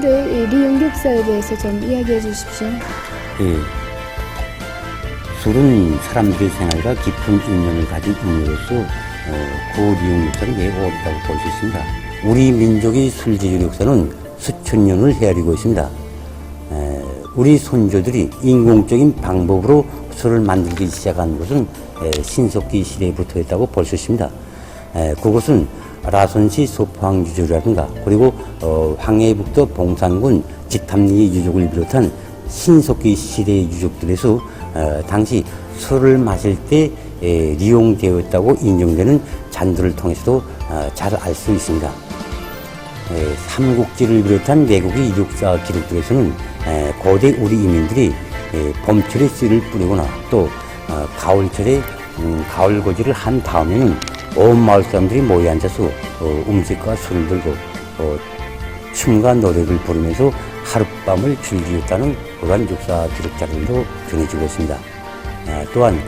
술의 이 리용 역사에 대해서 좀 이야기해 주십시오. 예. 술은 사람들의 생활과 깊은 인연을 가진 음료로서 어, 고리용 역사는 매우 오래다고 볼 수 있습니다. 우리 민족의 술 제조 역사는 수천 년을 헤아리고 있습니다. 에, 우리 손조들이 인공적인 방법으로 술을 만들기 시작한 것은 에, 신석기 시대부터였다고 볼 수 있습니다. 에, 그것은 라선시 소포항 유족이라든가 그리고 어, 황해북도 봉산군 지탐리 유족을 비롯한 신석기 시대 유족들에서 어, 당시 술을 마실 때 에, 이용되었다고 인정되는 잔들을 통해서도 어, 잘알 수 있습니다. 에, 삼국지를 비롯한 외국의 이력사 기록들에서는 에, 고대 우리 이민들이 에, 봄철에 씨를 뿌리거나 또 어, 가을철에 음, 가을 고지를 한 다음에는 온 마을 사람들이 모여 앉아서 어, 음식과 술을 들고 어, 춤과 노래를 부르면서 하룻밤을 즐기었다는 그러한 역사 기록자들도 전해지고 있습니다. 아, 또한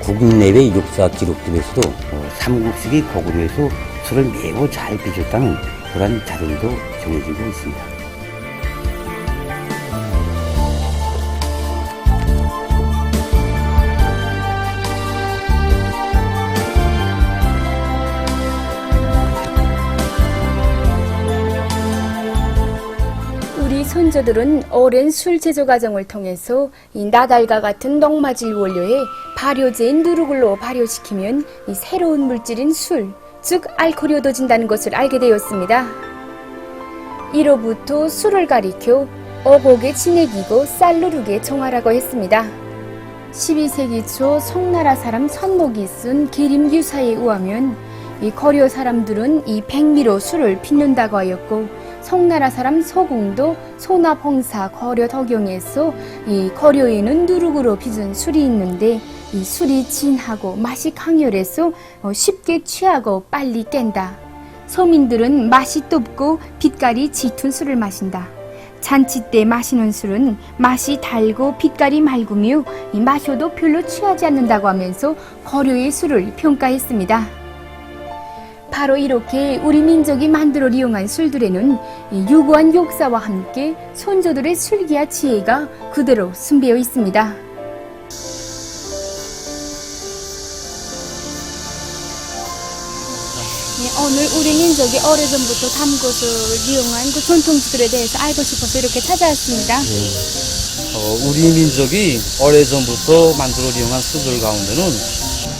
국내외 역사 기록들에서도 어, 삼국시기 고구려에서 술을 매우 잘 빚었다는 그런 자료도 전해지고 있습니다. 손주들은 오랜 술 제조 과정을 통해서 이 나달과 같은 녹마질 원료에 발효제인 누룩을로 발효시키면 이 새로운 물질인 술, 즉 알코올이 얻어진다는 것을 알게 되었습니다. 이로부터 술을 가리켜 어곡의 진액이고 쌀누룩의 정화라고 했습니다. 12세기 초 송나라 사람 선목이 쓴 기림 유사에 의하면 이 거려 사람들은 이 백미로 술을 빚는다고 하였고 송나라 사람 서공도 소납홍사 거려 덕영에서 이 거려에는 누룩으로 빚은 술이 있는데 이 술이 진하고 맛이 강렬해서 어, 쉽게 취하고 빨리 깬다. 서민들은 맛이 떫고 빛깔이 짙은 술을 마신다. 잔치 때 마시는 술은 맛이 달고 빛깔이 맑으며 이 마셔도 별로 취하지 않는다고 하면서 거류의 술을 평가했습니다. 바로 이렇게 우리 민족이 만들어 이용한 술들에는 이 유구한 역사와 함께 손조들의 술기와 지혜가 그대로 숨배어 있습니다. 네, 오늘 우리 민족이 오래전부터 담것을 이용한 그 전통주들에 대해서 알고 싶어서 이렇게 찾아왔습니다. 어, 우리 민족이 오래전부터 만들어 이용한 술들 가운데는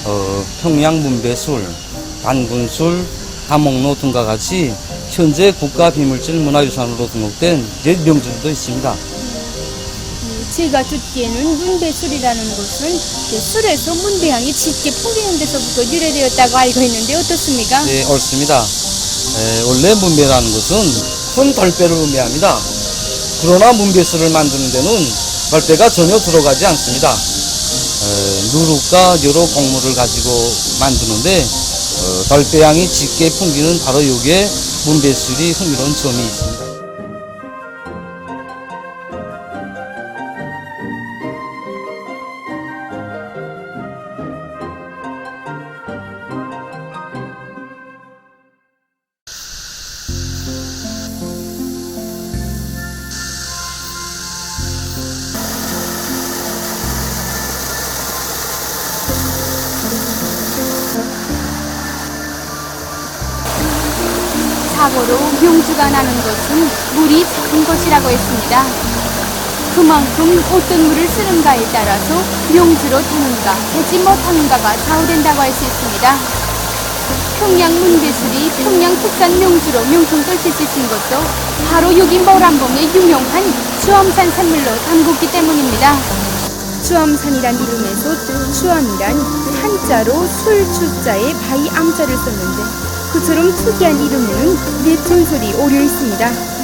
어, 평양 문배술, 안군술, 다목로 등과 같이 현재 국가 비물질 문화유산으로 등록된 옛 명주도 있습니다. 제가 듣기에는 문배술이라는 것은 그 술에서 문배향이 짙게 풍기는 데서부터 유래되었다고 알고 있는데 어떻습니까? 네, 옳습니다. 에, 원래 문배라는 것은 큰 덜배를 의미합니다. 그러나 문배술을 만드는 데는 덜배가 전혀 들어가지 않습니다. 에, 누룩과 여러 곡물을 가지고 만드는데 어, 덜배향이 짙게 풍기는 바로 여기에 문배술이 흥미로운 점이 있습니다. 사고로 용주가 나는 것은 물이 작은 것이라고 했습니다. 그만큼 어떤 물을 쓰는가에 따라서 용주로 되는가, 되지 못하는가가 좌우된다고 할 수 있습니다. 평양 문배술이 평양 특산 명주로 명성을 지으신 것도 바로 여기 모란봉의 유명한 주암산 샘물로 담궜기 때문입니다. 주암산이란 이름에서 주암이란 한자로 술주자에 바위 암자를 썼는데 그처럼 특이한 이름에는 옛 전설이 오려 있습니다.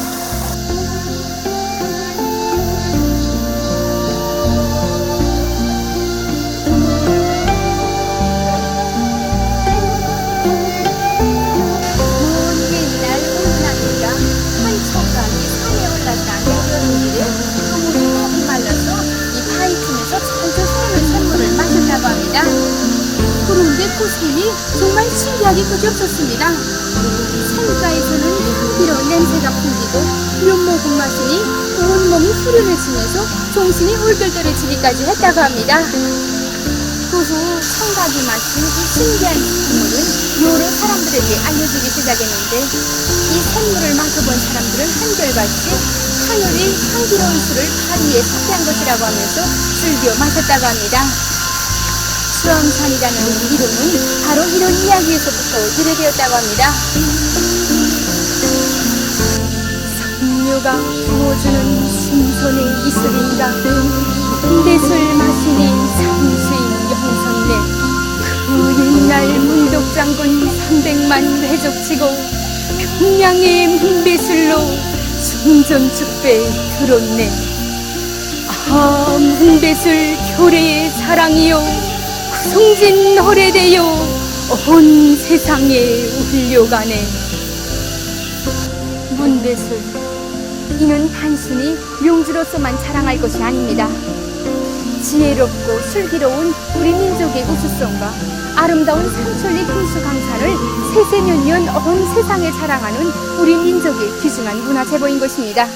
그 꽃샘이 정말 신기하게 끝이 없었습니다. 산가에서는 이런 냄새가 풍기고 면목은 마시니 온몸이 후련을 지면서 정신이 울들떨어지기까지 했다고 합니다. 그후 청각이 마신 이 신기한 식물은 여러 사람들에게 알려지기 시작했는데 이 샘물을 맡아본 사람들은 한결같이 하늘이 향기로운 술을 파리에 섭취한 것이라고 하면서 즐겨 마셨다고 합니다. 수암산이라는 이름은 바로 이런 이야기에서부터 들게 되었다고 합니다. 석류가 부어주는 신선의 이슬인가? 내술 마시니 상수인 영선네. 그 옛날 문덕장군 300만 회족치고 평양의 문배술로 충전축배 들었네. 아 문배술 효래의 사랑이요 구성진 호래되요 온 세상에 울려가네 문배술 이는 단순히 명주로서만 자랑할 것이 아닙니다. 지혜롭고 슬기로운 우리 민족의 우수성과 아름다운 삼천리 풍수 강산을 세세년년 온 세상에 자랑하는 우리 민족의 귀중한 문화 제보인 것입니다.